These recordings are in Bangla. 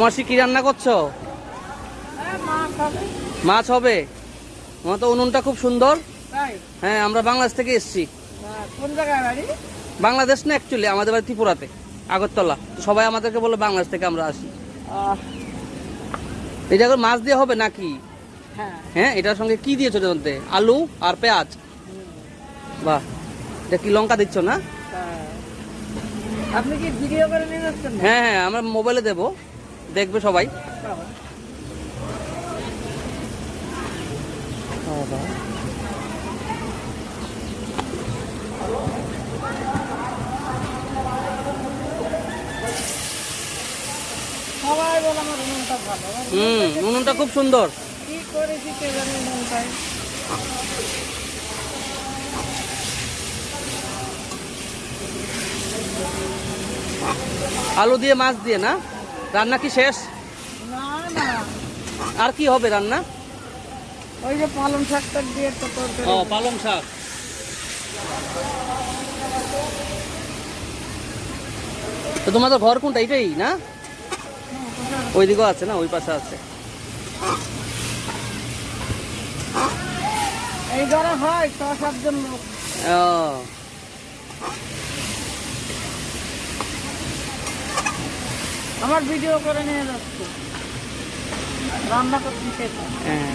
মাসি কি রান্না করছ? মাছ হবে। আমার তো উনুনটা খুব সুন্দর। হ্যাঁ আমরা বাংলাদেশ থেকে এসেছি। বাংলাদেশ না অ্যাকচুয়ালি আমাদের বাড়ি ত্রিপুরাতে আগরতলা। সবাই আমাদেরকে বলে বাংলাদেশ থেকে আমরা আসি। এটা জায়গায় মাছ দিয়ে হবে নাকি? হ্যাঁ। হ্যাঁ এটার সঙ্গে কি দিয়েছ মধ্যে? আলু আর পেঁয়াজ? বাহ এটা কি লঙ্কা দিচ্ছ না? আপনি কি ভিডিও করে নিয়ে যাচ্ছেন হ্যাঁ হ্যাঁ আমরা মোবাইলে দেবো। দেখবে সবাই। হুম উনুনটা খুব সুন্দর। আলু দিয়ে মাছ দিয়ে না? রান্না কি শেষ? আর কি হবে রান্না? ওই যে পালং শাকটা দিয়ে তো ও পালং শাক। তো তোমাদের ঘর কোনটা? এটাই না? ওই দিকেও আছে না? ওই পাশে আছে। এই ধরা হয় ছ সাতজন লোক। ও। আমার ভিডিও করে নিয়ে যাচ্ছে। রান্না করতে সেটা হ্যাঁ।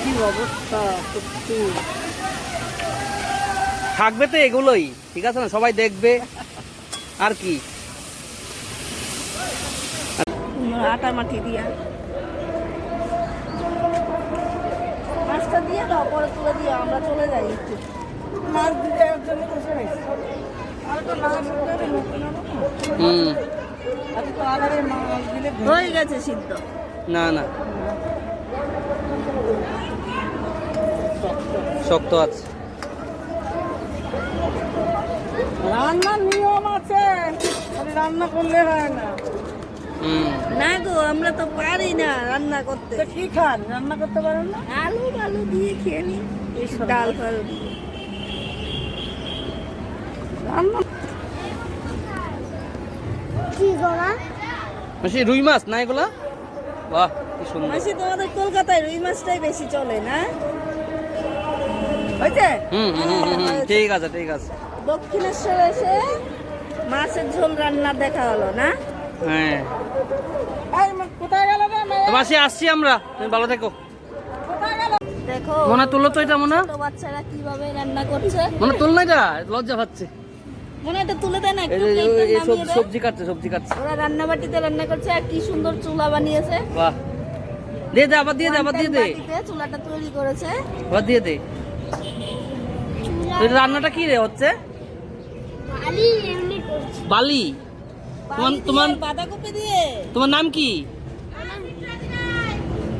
কি অবস্থা সত্যি। থাকবে তো এগুলোই ঠিক আছে না? সবাই দেখবে। আর কি? আটা মাটি দিয়া। মাছটা দিয়ে দাও পরে তুলে দিও আমরা চলে যাই একটু। মাছ দিতে জন্য বসে হুম। হয়ে গেছে সিদ্ধ। না না। শক্ত আছে। রান্নার নিয়ম আছে রান্না করলে হয় না। হুম। না গো আমরা তো পারি না রান্না করতে। তো কি খান? রান্না করতে পারেন না? আলু আলু দিয়ে খেয়ে নি। ডাল ফাল দিয়ে। মাসি রুই মাছ না এগুলা বাহ কি সুন্দর। মাসি তোমাদের কলকাতায় রুই মাছটাই বেশি চলে না? হয়েছে? হুম ঠিক আছে ঠিক আছে। দক্ষিণেশ্বর এসে মাছের ঝোল রান্না দেখা হলো না? হ্যাঁ। কোথায় গেল রে মেয়ে? তো মাসি আসছি আমরা। তুমি ভালো থেকো। দেখো মনে তুলো তো এটা মনে বাচ্চারা কীভাবে রান্না করছে? মনে তুল না এটা লজ্জা পাচ্ছে। মনে এটা তুলে দেয় না এই একটু যে- এই- প্লেটটা এই নামিয়ে সব- দে। সবজি কাটছে সবজি কাটছে। ওরা রান্না বাটিতে রান্না করছে আর কি সুন্দর চুলা বানিয়েছে। বাহ। দিয়ে দে আবার দিয়ে দে আবার দিয়ে দে। চুলাটা তৈরি করেছে। আবার দিয়ে দে। রান্নাটা কি রে হচ্ছে? বালি তোমার বালি? তোমার দিয়ে, বাঁধাকপি দিয়ে। তোমার নাম কি?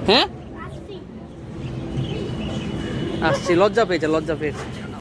হ্যাঁ? আসছি লজ্জা পেয়েছে লজ্জা পেয়েছে।